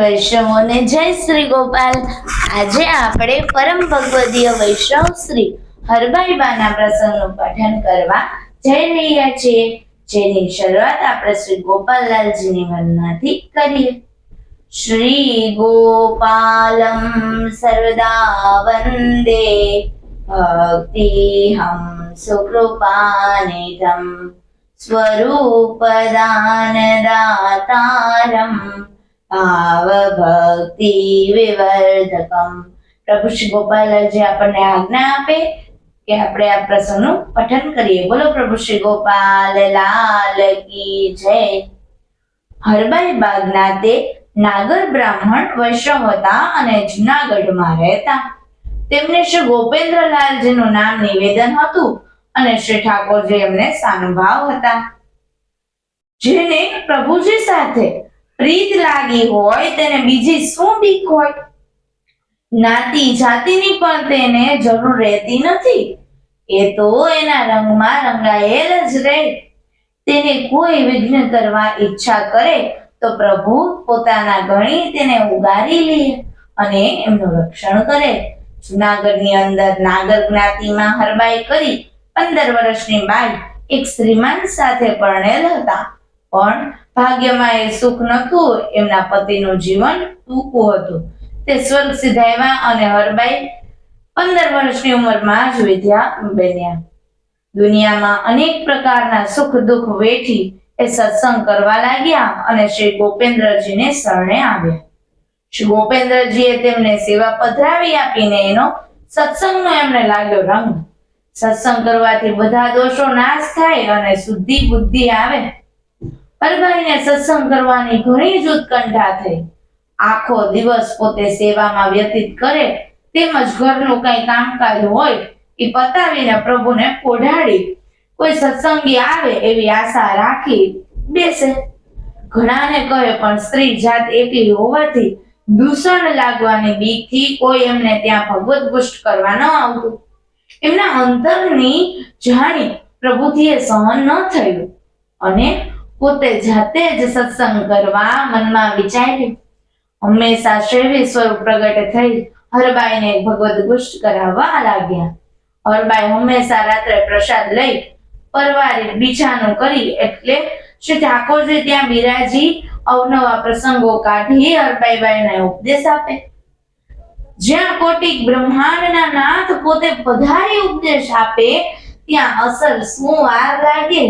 વૈષ્ણવોને જય શ્રી ગોપાલ. આજે આપણે પરમ ભગવદીય વૈષ્ણવ શ્રી હરભાઈ બાના પ્રસંગનું પઠન કરવા જઈ રહ્યા છીએ, જેની શરૂઆત આપણે શ્રી ગોપાલલાલજીની વંદનાથી કરીએ. શ્રી ગોપાલમ સર્વદા વંદે. ભક્તિહમ સુકૃપાનિધમ સ્વરૂપદાનદાતારમ. ભાવભક્તિ વિવર્ધકમ. પ્રભુ શ્રી ગોપાલજી આપણને આજ્ઞા આપે કે આપણે આ પ્રસંગનું પઠન કરીએ. બોલો પ્રભુ શ્રી ગોપાલ, લાલ કી જય. હરબાઈ બાગના તે નાગર બ્રાહ્મણ વૈષ્ણવ હતા અને જુનાગઢમાં રહેતા. તેમને શ્રી ગોપેન્દ્રલાલજીનું નામ નિવેદન હતું અને શ્રી ઠાકોરજી એમને સાનુભાવ હતા. જેને પ્રભુજી સાથે પ્રીત લાગી હોય, તેને બીજી શું બીક હોય? નાતી જાતિની પણ તેને જરૂર રહેતી નથી. એ તો એના રંગમાં રંગાયેલ જ રહે. તેને કોઈ વિઘ્ન કરવા ઈચ્છા કરે, તો પ્રભુ પોતાના ગણી તેને ઉગારી લે અને એમનું રક્ષણ કરે. જુનાગઢની અંદર નાગર જ્ઞાતિમાં હરબાઈ કરી પંદર વર્ષની બાઈ એક શ્રીમાન સાથે પરણેલ હતા. પણ ભાગ્યમાં એ સુખ નહોતું, એમના પતિનું જીવન ટૂંકું હતું. તે સ્વર્ગ સિધાવ્યા અને હરબાઈ પંદર વર્ષની ઉંમરમાં જ વિદ્યા બન્યા. દુનિયામાં અનેક પ્રકારના સુખ દુઃખ વેઠી એ સત્સંગ કરવા લાગ્યા અને શ્રી ગોપેન્દ્રજીને શરણે આવ્યા. શ્રી ગોપેન્દ્રજીએ તેમને સેવા પધરાવી આપીને એનો સત્સંગનો એમને લાગ્યો રંગ. સત્સંગ કરવાથી બધા દોષો નાશ થાય અને શુદ્ધિ બુદ્ધિ આવે. હરભાઈને સત્સંગ કરવાની ઘણી જ ઉત્કંઠા થઈ. આખો દિવસ પોતે સેવામાં વ્યતીત કરે, તેમજ ઘરનું કઈ કામકાજ હોય એ પતાવીને પ્રભુને પોઢાડી કોઈ સત્સંગી આવે એવી આશા રાખી બેસે. ઘણાને કહે, પણ સ્ત્રી જાત એકલી હોવાથી દૂષણ લાગવાની બીકથી કોઈ એમને ત્યાં ભગવત પુષ્ટ કરવા ન આવતું. એમના અંતરની જાણી પ્રભુથી એ સહન ન થયું. અને પોતે જાતે જ સત્સંગ કરવા મનમાં વિચાર્યું. હંમેશા શૈવી સ્વરૂપ પ્રગટ થઈ હરબાઈને ભગવદ ગુષ્ટ કરાવવા લાગ્યા. હરબાઈ હંમેશા રાત્રે પ્રસાદ લઈ પરવારે બીજાનું કરી એટલે શ્રી ઠાકોરજી ત્યાં બિરાજી અવનવા પ્રસંગો કાઢી હરબાઈબાઈને ઉપદેશ આપે. જ્યાં કોટિક બ્રહ્માંડના નાથ પોતે પધારી ઉપદેશ આપે, ત્યાં અસર શું વાર લાગે?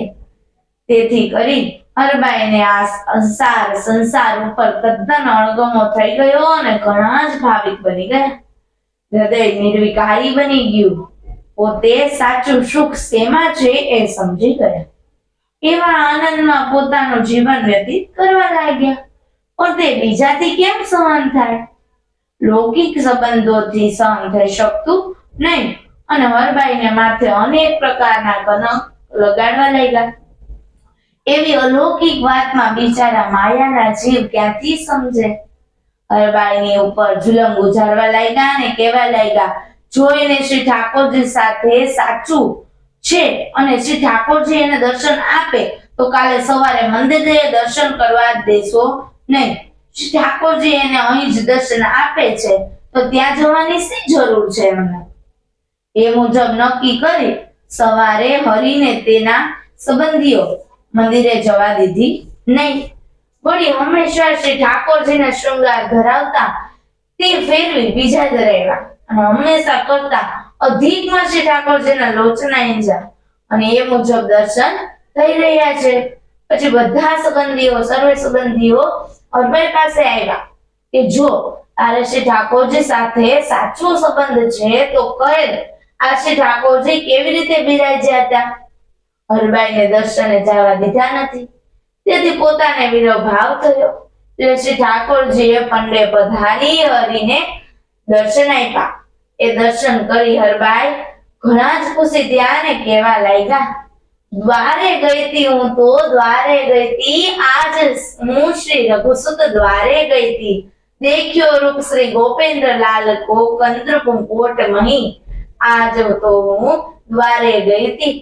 તેથી કરી હરબાઈને આ સંસાર સંસાર ઉપર તદ્દન અણગમો થઈ ગયો અને ઘણા જ ભાવિક બની ગયા. હૃદય નિર્વિકારી બની ગયું. પોતે સાચું સુખ શેમાં છે એ સમજી ગયા. એવા આનંદમાં પોતાનું જીવન વ્યતીત કરવા લાગ્યા. પણ તે બીજાથી કેમ સહન થાય? લૌકિક સંબંધોથી સહન થઈ શકતું નહીં અને હરબાઈને માથે અનેક પ્રકારના કનક લગાડવા લાગ્યા. એવી અલૌકિક વાતમાં બિચારા માયાના જીવ ક્યાંથી સમજે? હરબાઈની ઉપર જુલમ ગુજારવા લાગ્યા અને કહેવા લાગ્યા, જોઈને શ્રી ઠાકોરજી સાથે સાચું છે અને શ્રી ઠાકોરજી એને દર્શન આપે, તો કાલે સવારે મંદિરે દર્શન કરવા દેશો નહીં. શ્રી ઠાકોરજી એને અહીં જ દર્શન આપે છે, તો ત્યાં જવાની શી જરૂર છે એમને? એ મુજબ નક્કી કરી સવારે હરીને તેના સંબંધીઓ મંદિરે જવા દીધી નહીં. વળી હંમેશા શ્રી ઠાકોરજીને શૃંગાર ધરાવતા તે ફેરવી બીજા રહેવા અને હંમેશા કરતા અધિકમાં શ્રી ઠાકોરજીના લોચના ઈંજા અને એ મુજબ દર્શન થઈ રહ્યા છે. પછી બધા સંબંધીઓ, સર્વે સંબંધીઓ હરભાઈ પાસે આવ્યા કે જો તારે શ્રી ઠાકોરજી સાથે સાચો સંબંધ છે તો કહે આ શ્રી ઠાકોરજી કેવી રીતે બિરાજ્યા હતા? હરબાઈને દર્શને જવા દીધા નથી. તેથી પોતાને વિરો ભાવ થયો. એટલે ઠાકોરજીએ પંડે પધારી હરીને દર્શન આપ્યા. એ દર્શન કરી હરબાઈ ઘણા જ ખુશી ત્યાં કહેવા લાગ્યા, દ્વારે ગઈતી હું તો, દ્વારે ગઈતી આજ હું શ્રી રઘુસુત દ્વારે ગઈતી. દેખ્યો રૂપ શ્રી ગોપેન્દ્ર લાલ કો કંદ્રપુમ કોટ મહી. આજ તો હું દ્વારે ગઈતી.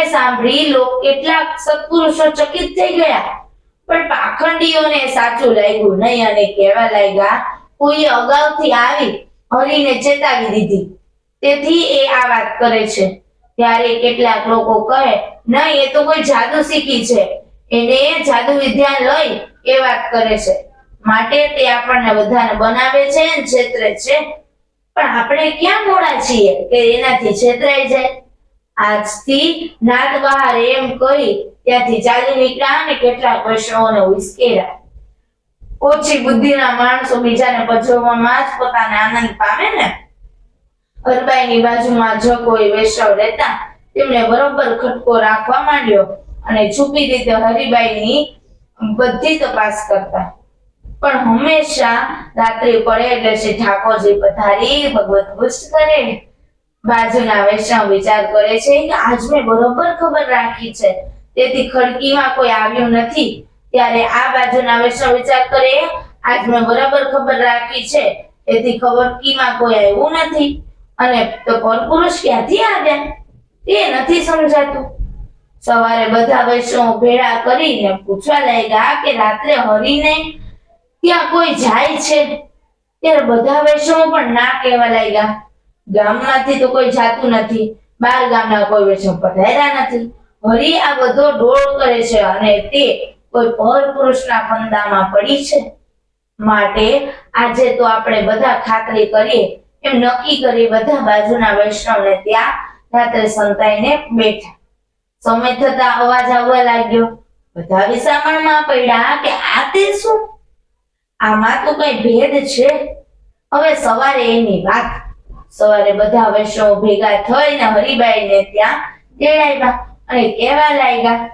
એ સાંભળી લોક કેટલાક સત્પુરુષો ચકિત થઈ ગયા. પણ પાખંડીઓને સાચું લાગ્યું નહીં અને કહેવા લાગ્યા કોઈએ અગાઉથી આવી હરીને ચેતાવી દીધી. તેથી એ આ વાત કરે છે. ત્યારે કેટલાક લોકો કહે, નહીં, એ તો કોઈ જાદુ શીખી છે. એને જાદુ વિદ્યા લઈ એ વાત કરે છે. માટે તે આપણને બધાને બનાવે છે છેતરે છે. પણ આપણે ક્યાં મોડા છીએ કે એનાથી છેતરાઈ જાય? આજથી નાદ બહાર એમ કહી ત્યાંથી ચાલી નીકળ્યા અને કેટલાક વૈષ્ણવોને ઉશ્કેર્યા. ઓછી બુદ્ધિના માણસો બીજાને પજવવામાં જ પોતાને આનંદ પામે ને? હરબાઈની બાજુમાં જો કોઈ વૈષ્ણવ રહેતા તેમણે બરોબર ખટકો રાખવા માંડ્યો અને છુપી રીતે હરિબાઈની બધી તપાસ કરતા. પણ હંમેશા રાત્રિ પડે એટલે શ્રી ઠાકોરજી પધારી, ભગવત પુષ્ટ કરે. બાજુના વૈષ્ણવ વિચાર કરે છે. કે આજ મેં બરોબર ખબર રાખી છે. તેથી ખડકીમાં કોઈ આવ્યું નથી. ત્યારે આ બાજુના વૈષ્ણવ વિચાર કરે આજ મેં બરાબર ખબર રાખી છે. તેથી ખડકીમાં કોઈ આવ્યું નથી. અને તો પરપુરુષ ક્યાંથી આવ્યા? એ નથી સમજાતું. સવારે બધા વૈષ્ણવ ભેળા કરીને પૂછવા લાગ્યા કે રાત્રે હરીને ત્યાં કોઈ જાય છે? ત્યારે બધા વૈષ્ણવ પણ ના કહેવા લાગ્યા. ગામમાંથી તો કોઈ જાતું નથી, બાર ગામના કોઈ વૈષ્ણવ પધાર્યા નથી. હરી આ બધો ડોળ કરે છે અને તે કોઈ પર પુરુષના ફંદામાં પડી છે. માટે આજે તો આપણે બધા ખાતરી કરીએ એમ નક્કી કરી બધા બાજુના વૈષ્ણવને ત્યાં રાત્રે સંતાઈને બેઠા. સમય થતા અવાજ આવવા લાગ્યો. બધા વિસામણમાં પડ્યા કે આ તે શું? આમાં તો કઈ ભેદ છે? હવે સવારે એની વાત સવારે બધા વૈષ્ણવ ભેગા થઈને હરિબાઈને ત્યાં તેડાવ્યા અને કહેવા લાગ્યા,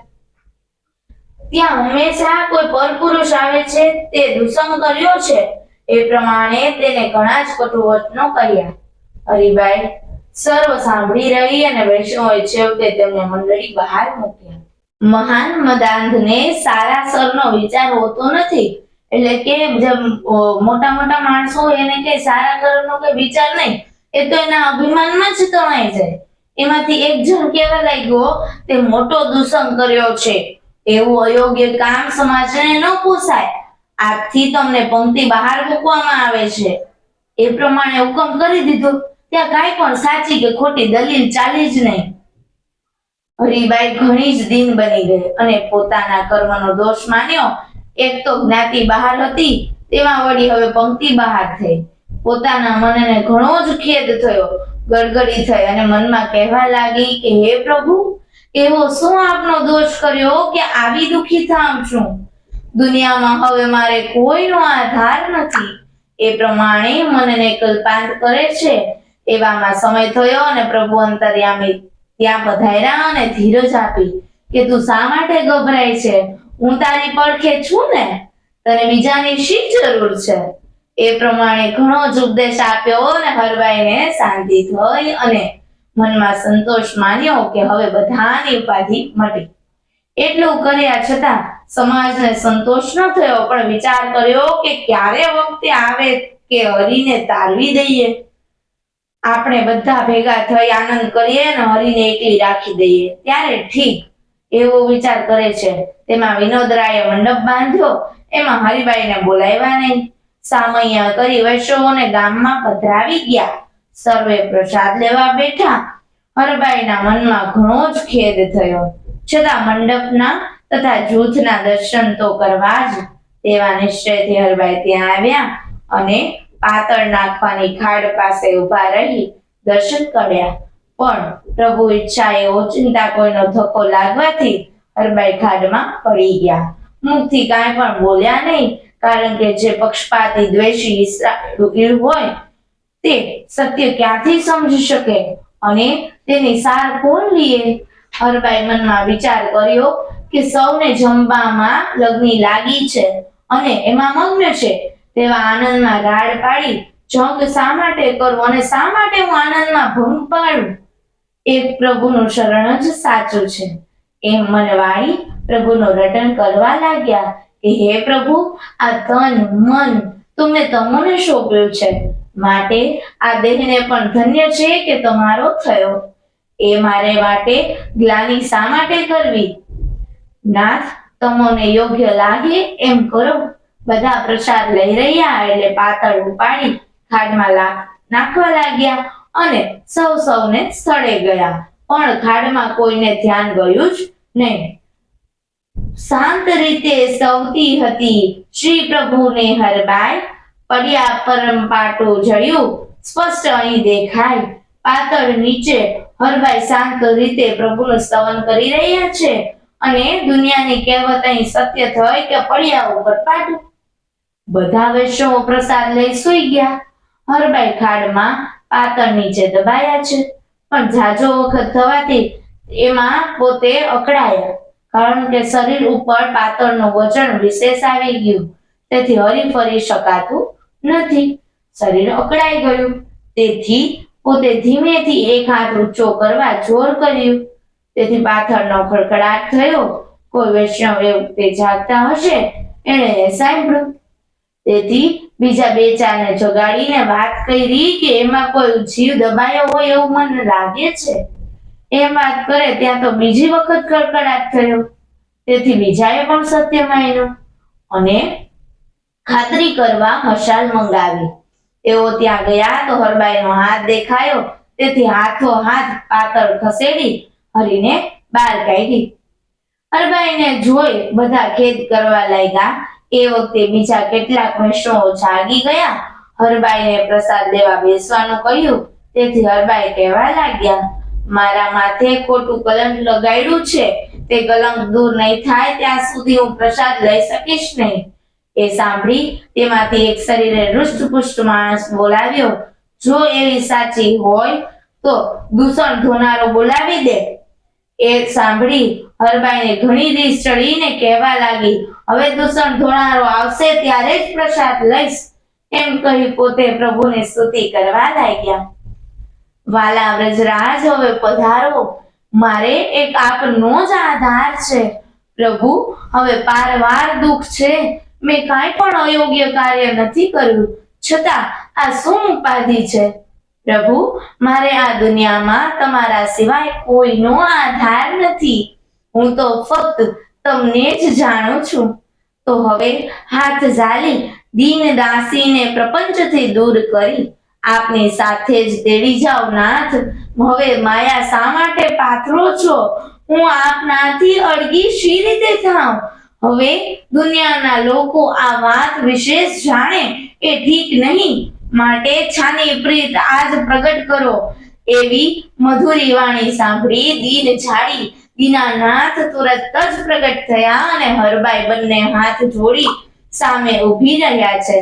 ત્યાં હંમેશા કોઈ પરપુરુષ આવે છે? તે દુષણ કર્યો છે? એ પ્રમાણે તેને ઘણા જ કટુ વચનો કર્યા. હરિભાઈ સર્વ સાંભળી રહી અને વૈષ્ણવોએ છેવટે તેમને મંડળી બહાર મૂક્યા. મહાન મદાંધને સારા સરનો વિચાર હોતો નથી. એટલે કે મોટા મોટા માણસો એને કઈ સારા કરવાનો કઈ વિચાર નહીં. એ તો એના અભિમાનમાં જ તણાઈ જાય. એમાંથી એક જણ કહેવા લાગ્યો, તે મોટો દુસંગ કર્યો છે. એવું અયોગ્ય કામ સમાજને ન પોસાય. આજથી તમને પંક્તિ બહાર મૂકવામાં આવે છે. એ પ્રમાણે હુકમ કરી દીધો. ત્યાં કાંઈ પણ સાચી કે ખોટી દલીલ ચાલી જ નહીં. હરિભાઈ ઘણી જ દિન બની ગઈ અને પોતાના કર્મનો દોષ માન્યો. એક તો જ્ઞાતિ બહાર હતી, તેમાં વળી હવે પંક્તિ બહાર થઈ. પોતાના મનને ઘણો જ ખેદ થયો, ગડગડી થઈ અને મનમાં કહેવા લાગી કે, હે પ્રભુ, એવો શું આપનો દોષ કર્યો કે આવી દુખી થામ છું? દુનિયામાં હવે મારે કોઈનો આધાર નથી. એ પ્રમાણે મનને કલ્પાંત કરે છે. એવામાં સમય થયો અને પ્રભુ અંતર્યામી, ત્યાં પધાર્યા અને ધીરજ આપી કે, તું શા માટે ગભરાય છે? હું તારી પડખે છું ને? તને બીજાની શી જરૂર છે? એ પ્રમાણે ઘણો જ ઉપદેશ આપ્યો અને હરબાઈને શાંતિ થઈ અને મનમાં સંતોષ માન્યો કે હવે બધાની ઉપાધિ મટી. એટલું કર્યા છતાં સમાજને સંતોષ ન થયો, પણ વિચાર કર્યો કે ક્યારે વખતે આવે કે હરીને તારવી દઈએ. આપણે બધા ભેગા થઈ આનંદ કરીએ અને હરીને એકલી રાખી દઈએ. ત્યારે ઠીક એવો વિચાર કરે છે. તેમાં વિનોદરાયે મંડપ બાંધ્યો. એમાં હરિભાઈને બોલાવ્યા નહીં. સામૈયા કરી વૈષ્ણવોને ગામમાં પધરાવી ગયા. સર્વે પ્રસાદ લેવા બેઠા. હરબાઈના મનમાં ઘણો જ ખેદ થયો. છતાં મંડપના તથા જૂથના દર્શન તો કરવા જ તેવા નિશ્ચયથી હરબાઈ ત્યાં આવ્યા અને પાતળ નાખવાની ખાડ પાસે ઊભા રહી દર્શન કર્યા. પણ પ્રભુ ઈચ્છાએ ઓચિંતા કોઈનો ધક્કો લાગવાથી હરબાઈ ખાડમાં પડી ગયા. મુખથી કાંઈ પણ બોલ્યા નહીં. કારણ કે જે પક્ષપાતી, દ્વેષી હોય, તે સત્ય ક્યાંથી સમજી શકે? અને તેની સાર કોણ લીએ? હરબાઈ મનમાં વિચાર કર્યો કે સૌને જમવામાં લગ્ની લાગી છે અને એમાં મગ્ન છે. તેવા આનંદમાં રાડ પાડી, જંગ શા માટે કરવો અને શા માટે હું આનંદમાં ભંગ પાડું? એક પ્રભુનું શરણ જ સાચું છે. એમ મન વાળી પ્રભુનો રટન કરવા લાગ્યા. કે હે પ્રભુ, આ તન મન તમે તમને સોંપ્યું છે? માટે આ દેહને પણ ધન્ય છે કે તમારો થયો. એ મારે માટે ગ્લાની શા માટે કરવી? નાથ, તમને યોગ્ય લાગે એમ કરો. બધા પ્રસાદ લઈ રહ્યા એટલે પાતળ ઉપાડી ખાડમાં નાખવા લાગ્યા અને સૌ સૌને સ્થળે ગયા. પણ ખાડમાં કોઈને ધ્યાન ગયું જ નહીં. શાંત રીતે સૌતી હતી. શ્રી પ્રભુને હરબાય, પડ્યા પરમ પાટું જળ્યું, સ્પષ્ટ અહીં દેખાય. પાતળ નીચે હરભાઈ શાંત રીતે પ્રભુનું સ્તવન કરી રહ્યા છે અને દુનિયાની કહેવત અહીં સત્ય થઈ કે પડ્યા ઉપર પાટું. બધા વૈષ્ણવો પ્રસાદ લઈ સુઈ ગયા. હરભાઈ ખાડમાં પાતળ નીચે દબાયા છે. પણ જાજો વખત થવાથી એમાં પોતે અકળાયા. કારણ કે શરીર ઉપર પાતળનું વજન વિશેષ આવી ગયું. તેથી હરી ફરી શકાતું નથી. શરીર અકળાઈ ગયું. તેથી પોતે ધીમેથી એક હાથ ઊંચો કરવા જોર કર્યું. તેથી પાથરનો ખડખડાટ થયો. કોઈ વૈષ્ણવ એ તે જાગતા હશે, એણે સાંભળ્યું. તેથી બીજા બે ચારને જગાડીને વાત કરી કે એમાં કોઈ જીવ દબાયો હોય એવું મને લાગે છે. એમ વાત કરે, ત્યાં તો બીજી વખત કડકડાટ થયો. તેથી બીજાએ પણ સત્ય માન્યું અને ખાતરી કરવા મશાલ મંગાવી. તેઓ ત્યાં ગયા તો હરબાઈનો હાથ દેખાયો. તેથી હાથો હાથ પાતળ ખસેડી હરીને બહાર કાઢી. હરબાઈને જોઈ બધા ખેદ કરવા લાગ્યા એ વખતે બીજા કેટલાક વૈષ્ણવો જાગી ગયા. હરબાઈને પ્રસાદ દેવા બેસવાનું કહ્યું. તેથી હરબાઈ કહેવા લાગ્યા મારા માથે ખોટું કલંક લગાડ્યું છે, તે કલંક દૂર નહીં થાય, ત્યાં સુધી હું પ્રસાદ લઈ શકીશ નહીં. એ સાંભળી તેમાંથી એક શરીરે હૃષ્ટપુષ્ટ માણસ બોલાવ્યો, જો એવી સાચી હોય, તો દૂષણ ધોનારો બોલાવી દે. એ સાંભળી હરબાઈને ઘણી રીસ ચડીને કહેવા લાગી, હવે દૂષણ ધોનારો આવશે ત્યારે જ પ્રસાદ લઈશ. એમ કહી પોતે પ્રભુને સ્તુતિ કરવા લાગ્યા. વાલા વ્રજરાજ, હવે પધારો. મારે એક આપનો જ આધાર છે, પ્રભુ. હવે પારવાર દુઃખ છે. મેં કાંઈ પણ અયોગ્ય કાર્ય નથી કર્યું. છતાં આ શું ઉપાધિ છે? પ્રભુ, મારે આ દુનિયામાં તમારા સિવાય કોઈનો આધાર નથી. હું તો ફક્ત તમને જ જાણું છું. તો હવે હાથ ઝાલી દીન દાસીને પ્રપંચથી દૂર કરી. આપની સાથે જ તેડી જાઓ નાથ. હવે માયા શા માટે પાથરો છો? હું આપનાથી અડગી શી રીતે થાઉં? હવે દુનિયાના લોકો આ વાત વિશેષ જાણે એ ઠીક નહીં. માટે છાની પ્રીત આજ પ્રગટ કરો. એવી મધુરી વાણી સાંભળી દીન ઝાડી. દીનાનાથ તુરત જ પ્રગટ થયા અને હરબાઈ બંને હાથ જોડી સામે ઊભી રહ્યા છે.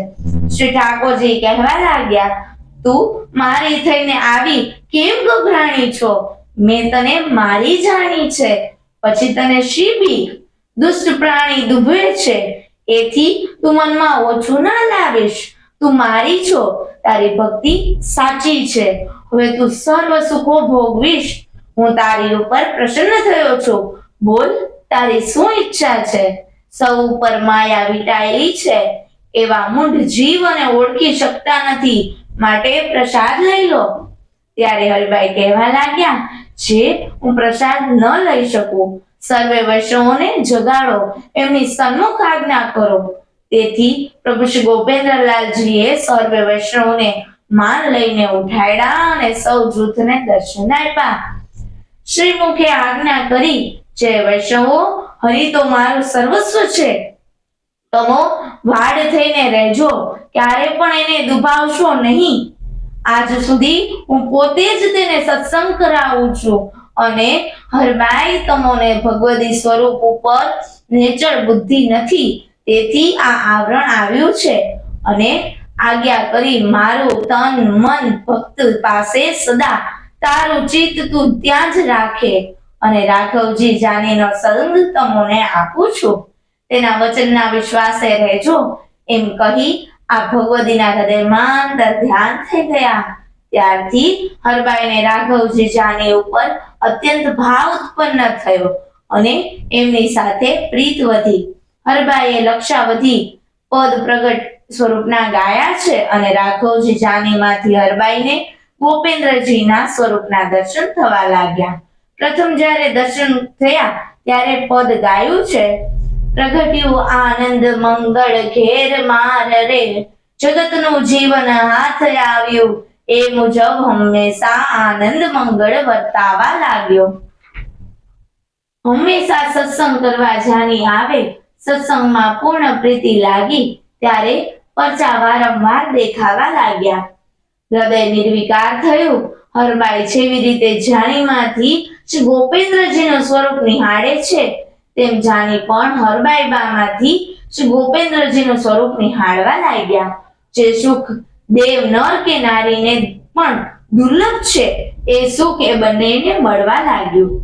શ્રી ઠાકોરજી કહેવા લાગ્યા તું મારી થઈને આવી કેમ ગભરાણી છો? મેં તને મારી જાણી છે. પછી તને શી દુષ્ટ પ્રાણી દુભે છે. એથી તું મનમાં ઓછું ના લાવીશ. તું મારી છો, તારી ભક્તિ સાચી છે. હવે તું સર્વ સુખો ભોગવીશ. હું તારી ઉપર પ્રસન્ન થયો છું. બોલ, તારી શું ઈચ્છા છે? સૌ ઉપર માયા વિટાયેલી છે. એવા મૂઢ જીવ અને ઓળખી શકતા નથી. માટે પ્રસાદ લઈ લો. ત્યારે હરિભાઈ કહેવા લાગ્યા જે હું પ્રસાદ ન લઈ શકું. સર્વે વૈષ્ણવોને જગાડો. એમની સન્મુખ આજ્ઞા કરો. તેથી પ્રભુ શ્રી ગોપેન્દ્રલાલજીએ સર્વે વૈષ્ણવોને માન લઈને ઉઠાડ્યા અને સૌ જૂથને દર્શન આપ્યા. શ્રીમુખે આજ્ઞા કરી જે વૈષ્ણવો, હરિ તો મારું સર્વસ્વ છે. તમો વાડ થઈને રહેજો, ક્યારે પણ એને દુભાવશો નહીં. આજ સુધી હું પોતે જ તેને સત્સંગ કરાવું છું અને હરબાઈ તમોને ભગવદી સ્વરૂપ ઉપર નેચર બુદ્ધિ નથી, તેથી આ આવરણ આવ્યું છે. અને આજ્ઞા કરી મારું તન, મન, ભક્ત પાસે સદા તારું ચિત્ત તું ત્યાં જ રાખે. અને રાઘવજી જાનીનો સંગ તમોને આપું છું. તેના વચનના વિશ્વાસે રહેજો. એમ કહી આ ભગવદીના હૃદયમાં અંદર ધ્યાન થઈ ગયા. ત્યારથી હરબાઈને રાઘવજી જાની ઉપર અત્યંત ભાવ ઉત્પન્ન થયો અને એમની સાથે પ્રીત વધી. હરબાઈએ લક્ષાવધી પદ પ્રગટ સ્વરૂપના ગાયા છે અને રાઘવજી જાનીમાંથી હરબાઈને ગોપેન્દ્રજીના સ્વરૂપના દર્શન થવા લાગ્યા. પ્રથમ જ્યારે દર્શન થયા, ત્યારે પદ ગાયું છે પ્રગટ્યું આનંદ, મંગળ, ઘેર, માર, રે. જગતનું જીવન હાથ આવ્યું એ મુજબ હંમેશા આનંદ, મંગળ વર્તાવા લાગ્યો. હંમેશા સત્સંગ કરવા જાની આવે, સત્સંગમાં પૂર્ણ પ્રીતિ લાગી, ત્યારે પરચા વારંવાર દેખાવા લાગ્યા. હૃદય નિર્વિકાર થયું. હરબાઈ જેવી રીતે જાણીમાંથી શ્રી ગોપેન્દ્રજીનું સ્વરૂપ નિહાળે છે. તેમ જાણી પણ હરબાઈ બામાંથી શ્રી ગોપેન્દ્રજીનું સ્વરૂપ નિહાળવા લાગ્યા. જે સુખ દેવ નર કે નારીને પણ દુર્લભ છે, એ સુખ એ બંનેને મળવા લાગ્યું.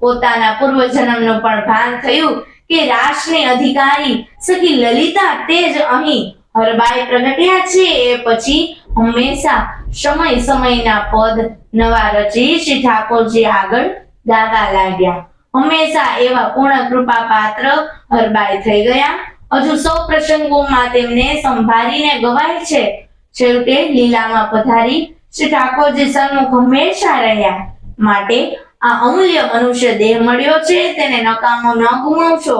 પોતાના પૂર્વજન્મનું પણ ભાન થયું કે રાષ્ટ્રની અધિકારી સખી લલિતા તે જ અહીં હરબાઈ પ્રગટ્યા છે, એ પછી હંમેશા સમય સમયના પદ નવા રચી શ્રી ઠાકોરજી આગળ ગાવા લાગ્યા. હંમેશા એવા પૂર્ણ કૃપા પાત્ર હરબાઈ થઈ ગયા. હજુ સૌ પ્રસંગોમાં તેમને સંભાળીને ગવાય છે. છેવટે લીલામાં પધારી શ્રી ઠાકોરજી સન્મુખ હંમેશા રહ્યા માટે આ અમૂલ્ય મનુષ્ય દેહ મળ્યો છે. તેને નકામો ન ગુમાવશો.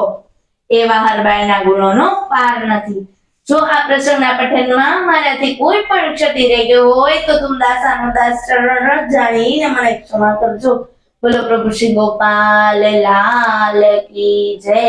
એવા હરબાઈના ગુણોનો પાર નથી. જો આ પ્રસંગના પઠનમાં મારાથી કોઈ પણ ક્ષતિ રહી ગયો હોય તો તું દાસાનો દાસ ચરણ જાણીને મને ક્ષમા કરજો. બોલો પ્રભુ શ્રી ગોપાલ લાલ કી જય.